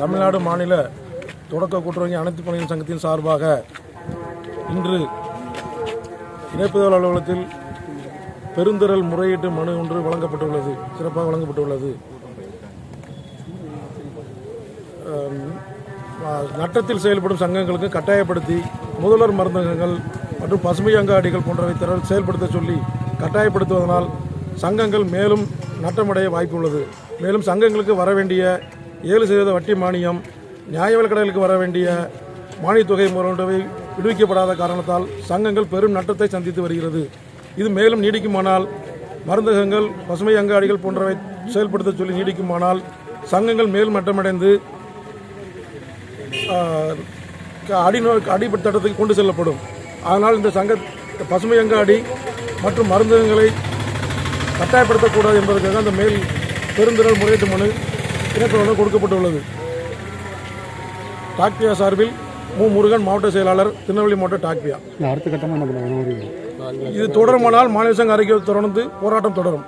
தமிழ்நாடு மாநில தொடக்க கூட்டுறவு அனைத்து பணிகள் சங்கத்தின் சார்பாக இன்று இணைப்புதல் அலுவலகத்தில் பெருந்திரல் முறையீட்டு மனு ஒன்று வழங்கப்பட்டுள்ளது. சிறப்பாக வழங்கப்பட்டுள்ளது. நட்டத்தில் செயல்படும் சங்கங்களுக்கு கட்டாயப்படுத்தி முதல்வர் மருந்தகங்கள் மற்றும் பசுமை அங்காடிகள் போன்றவை திறன் செயல்படுத்த சொல்லி கட்டாயப்படுத்துவதனால் சங்கங்கள் மேலும் நட்டமடைய வாய்ப்புள்ளது. மேலும் சங்கங்களுக்கு வர வேண்டிய ஏழு சதவீத வட்டி மானியம் நியாய விலக்கடைகளுக்கு வர வேண்டிய மானியத் தொகை போன்றவை விடுவிக்கப்படாத காரணத்தால் சங்கங்கள் பெரும் நட்டத்தை சந்தித்து வருகிறது. இது மேலும் நீடிக்குமானால் மருந்தகங்கள் பசுமை அங்காடிகள் போன்றவை செயல்படுத்த சொல்லி நீடிக்குமானால் சங்கங்கள் மேலும் மட்டமடைந்து அடிநோ அடிப்பட்டடத்துக்கு கொண்டு செல்லப்படும். அதனால் இந்த சங்க பசுமை அங்காடி மற்றும் மருந்தகங்களை கட்டாயப்படுத்தக்கூடாது என்பதற்காக அந்த மேல் பெருந்திரள் முறையீட்டு மனு இணைப்புடன் கொடுக்கப்பட்டுள்ளது. டாக்பியா சார்பில் மு. முருகன் மாவட்ட செயலாளர் திருநெல்வேலி மாவட்ட இல்லை அடுத்த கட்டமாக இது தொடருமானால் மாநில சங்க அறிக்கை தொடர்ந்து போராட்டம் தொடரும்.